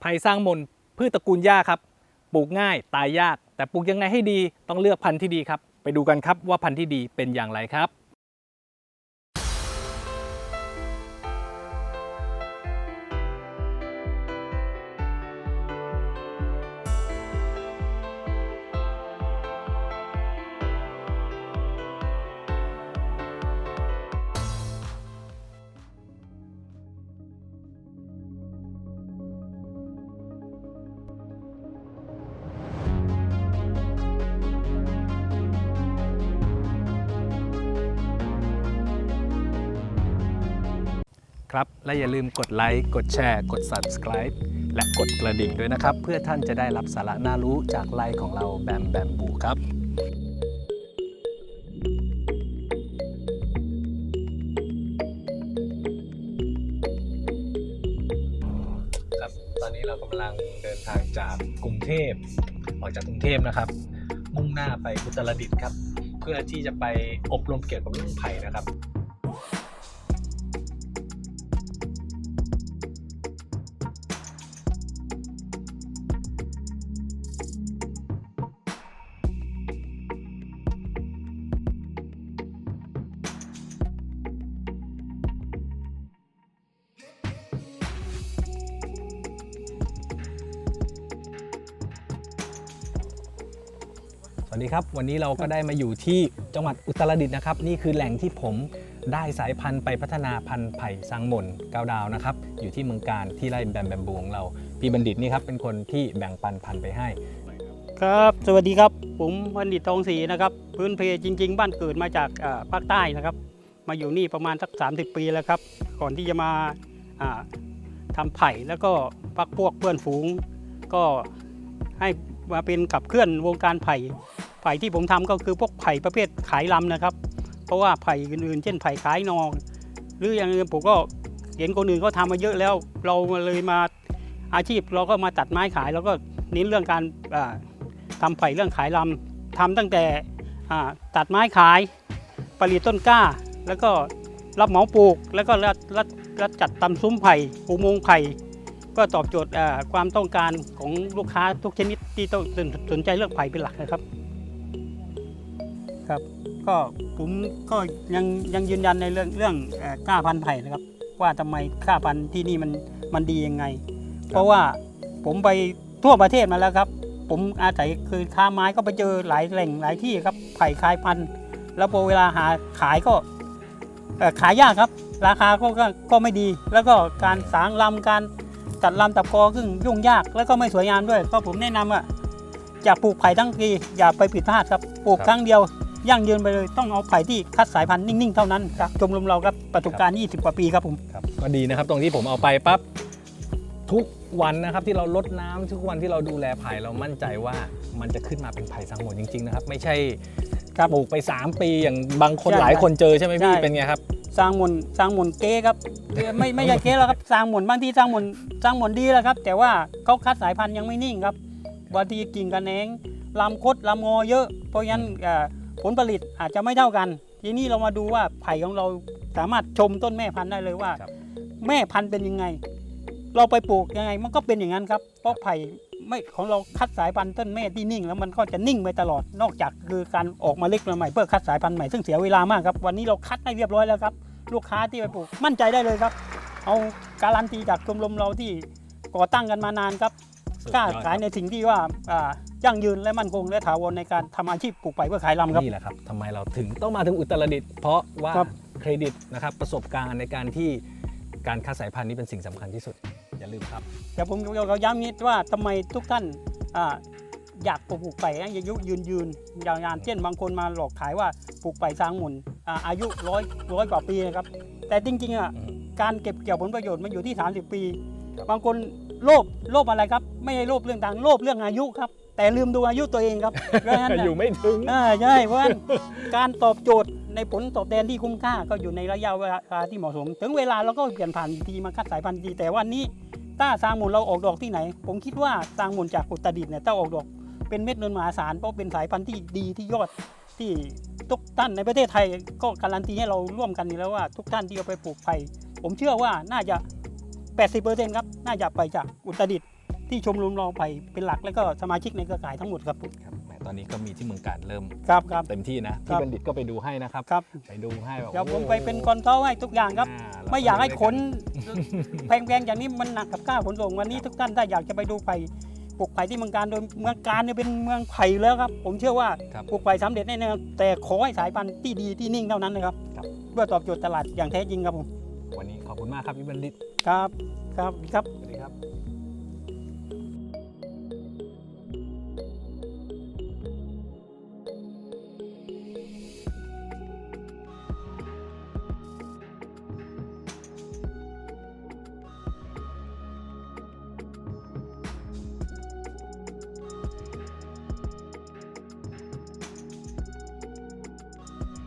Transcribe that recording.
ไผ่สร้างมนพืชตระกูลหญ้าครับ ปลูกง่ายตายยาก แต่ปลูกยังไงให้ดีต้องเลือกพันธุ์ที่ดีครับ ไปดูกันครับว่าพันธุ์ที่ดีเป็นอย่างไรครับ ครับ และอย่าลืมกดไลค์ กดแชร์ กด subscribe และกดกระดิ่งด้วยนะครับ เพื่อท่านจะได้รับสาระน่ารู้จากไลค์ของเราแบมแบมบูครับครับ ตอนนี้เรากำลังเดินทางจากกรุงเทพออกจากกรุงเทพนะครับ มุ่งหน้าไปอุตรดิตถ์ครับ เพื่อที่จะไปอบรมเกี่ยวกับเรื่องไผ่นะครับ สวัสดีครับ วันนี้เราก็ได้มาอยู่ที่จังหวัดอุตรดิตถ์นะครับ นี่คือแหล่งที่ผมได้สายพันธุ์ไปพัฒนาพันธุ์ไผ่สังหมนเก้าดาวนะครับ อยู่ที่เมืองการที่ไร่แบมแบมบูของเรา พี่บัณฑิตนี่ครับเป็นคนที่แบ่งปันพันธุ์ไปให้ ครับ สวัสดีครับ ผมบัณฑิตทองศรีนะครับ พื้นเพจริง ๆ บ้านเกิดมาจากภาคใต้นะครับ มาอยู่นี่ประมาณสัก 30 ปีแล้วครับ ก่อนที่จะมาอ่าทำไผ่แล้วก็พักพวกเพื่อนฝูง ก็ให้ มาเป็นขับเคลื่อนวงการไผ่ ไผ่ที่ผมทำก็คือพวกไผ่ประเภทขายลำนะครับ เพราะว่าไผ่อื่นๆ เช่นไผ่ขายนองหรืออย่างอื่นผมก็เห็นคนอื่นเขาทำมาเยอะแล้ว เราเลยมาอาชีพเราก็มาตัดไม้ขายแล้วก็เน้นเรื่องการอ่าทำไผ่เรื่องขายลำทำตั้งแต่ตัดไม้ขายผลิตต้นกล้า แล้วก็รับเหมาปลูก แล้วก็รับรับรับจัดตำซุ้มไผ่อุโมงค์ไผ่ ก็ตอบโจทย์อ่าความต้องการของลูกค้าทุกชนิดที่ต้องสนสนใจเรื่องไผ่เป็นหลักนะครับครับ ก็ผมก็ยังยังยืนยันในเรื่องเรื่องเอ่อกล้าพันธุ์ไผ่นะครับ ว่าทำไมกล้าพันธุ์ที่นี่มันมันดียังไง เพราะว่าผมไปทั่วประเทศมาแล้วครับ ผมอาศัยคือค้าไม้ก็ไปเจอหลายแหล่งหลายที่ครับไผ่คลายพันธุ์แล้วพอเวลาหาขายก็เอ่อขายยากครับ ราคาก็ก็ก็ไม่ดี แล้วก็การสางลำการ ตัดลำตัดกอซึ่งยุ่งยากแล้วก็ไม่สวยงามด้วย ก็ผมแนะนำอะอย่าปลูกไผ่ทั้งปีอย่าไปผิดพลาดครับปลูกครับครั้งเดียวยั่งยืนไปเลยต้องเอาไผ่ที่คัดสายพันธุ์นิ่ง ๆ เท่านั้นครับชมรมเราครับประสบการณ์ 20 กว่าปีครับผม ครับก็ดีนะครับตรงที่ผมเอาไปปั๊บทุกวันนะครับที่เราลดน้ำทุกวันที่เราดูแลไผ่เรามั่นใจว่ามันจะขึ้นมาเป็นไผ่สังหมดจริงๆนะครับ ไม่ใช่ครับปลูกไป 3 ปีอย่างบางคนใช่หลายคนเจอใช่ไหมพี่ใช่ เป็นไงครับ สร้างหมนสร้างหมนเก๊ครับเอ่อไม่ไม่ใช่เก๊แล้วครับสร้างหมนบางทีสร้างหมนสร้างหมนดีแล้วครับ แต่ว่าเขาคัดสายพันธุ์ยังไม่นิ่งครับบางทีกิ่งกระแหนงลำคดลำงอเยอะ เพราะฉะนั้นเอ่อผลผลิตอาจจะไม่เท่ากัน ทีนี้เรามาดูว่าไผ่ของเราสามารถชมต้นแม่พันธุ์ได้เลยว่าครับแม่พันธุ์เป็นยังไง เราไปปลูกยังไงมันก็เป็นอย่างนั้นครับเพราะไผ่ ไม่ของเราคัดสายพันธุ์ต้นแม่ที่นิ่ง แล้วมันก็จะนิ่งไปตลอดนอกจากคือการออกมาเล็กมาใหม่เพื่อคัดสายพันธุ์ใหม่ซึ่งเสียเวลามากครับวันนี้เราคัดให้เรียบร้อยแล้วครับลูกค้าที่ไปปลูกมั่นใจได้เลยครับ เอาการันตีจากชมรมเราที่ก่อตั้งกันมานานครับกล้าขายในสิ่งที่ว่าอ่ายั่งยืนและมั่นคงและถาวรในการทำอาชีพปลูกไผ่เพื่อขายลำครับนี่แหละครับทำไมเราถึงต้องมาถึงอุตรดิตถ์เพราะว่าครับเครดิตนะครับประสบการณ์ในการที่การคัดสายพันธุ์นี้เป็นสิ่งสำคัญที่สุด อย่าลืมครับแต่ผมเราย้ำนิดว่าทำไมทุกท่านอ่าอยากปลูกไผ่ให้อายุยืนยืนยาวนานเช่นบางคนมาหลอกขายว่าปลูกไผ่สร้างหมุนอ่าอายุร้อยร้อยกว่าปีนะครับแต่จริงๆอะอืมการเก็บเกี่ยวผลประโยชน์มันอยู่ที่ 30 ปีครับบางคนโลภโลภอะไรครับ ไม่ได้โลภเรื่องตังค์โลภเรื่องอายุครับ แต่ลืมดูอายุตัวเองครับเพราะฉะนั้นน่ะอยู่ไม่ถึงอ่าใช่เพราะฉะนั้นการตอบโจทย์ ในผลตอบแทนที่คุ้มค่าก็อยู่ในระยะเวลาที่เหมาะสม ถึงเวลาเราก็เปลี่ยนผ่านอีกทีมาคัดสายพันธุ์อีแต่วันนี้ถ้าสร้างมูลเราออกดอกที่ไหน ผมคิดว่าสร้างมูลจากอุตรดิตถ์เนี่ยถ้าออกดอกเป็นเม็ดเงินมหาศาลเพราะเป็นสายพันธุ์ที่ดีที่ยอดที่ทุกท่านในประเทศไทยก็การันตีให้เราร่วมกันอยู่แล้วว่าทุกท่านที่เอาไปปลูกไผ่ผมเชื่อว่าน่าจะ 80%ครับน่าจะไปจากอุตรดิตถ์ที่ชมรมเราไผ่เป็นหลักแล้วก็สมาชิกในเครือข่ายทั้งหมดครับผมครับ ตอนนี้ก็มีที่เมืองการเริ่มครับครับ เต็มที่นะครัพี่บ บัณฑิตก็ไปดูให้นะครับ ครับไปดูให้แบบเดี๋ยวผมโอ้ไปเป็นคอนเทให้ทุกอย่างครับอ่เไม่อยากให้ขนไปด้วยแพงๆอย่างนี้มันหนักกับค่าขนส่งวันนี้ทุกท่านถ้าอยากจะไปดูไผ่ปลูกไผ่ที่เมืองการโดยเมืองการเนี่ยเป็นเมืองไผ่แล้วครับ ผมเชื่อว่าครับ ปลูกไผ่สำเร็จแน่นอนแต่ขอให้สายพันธุ์ที่ดีที่นิ่งเท่านั้นนะครับครับ เพื่อตอบโจทย์ตลาดอย่างแท้จริงครับผมวันนี้ขอบคุณมากครับพี่บัณฑิตครับครับครับ สวัสดีครับ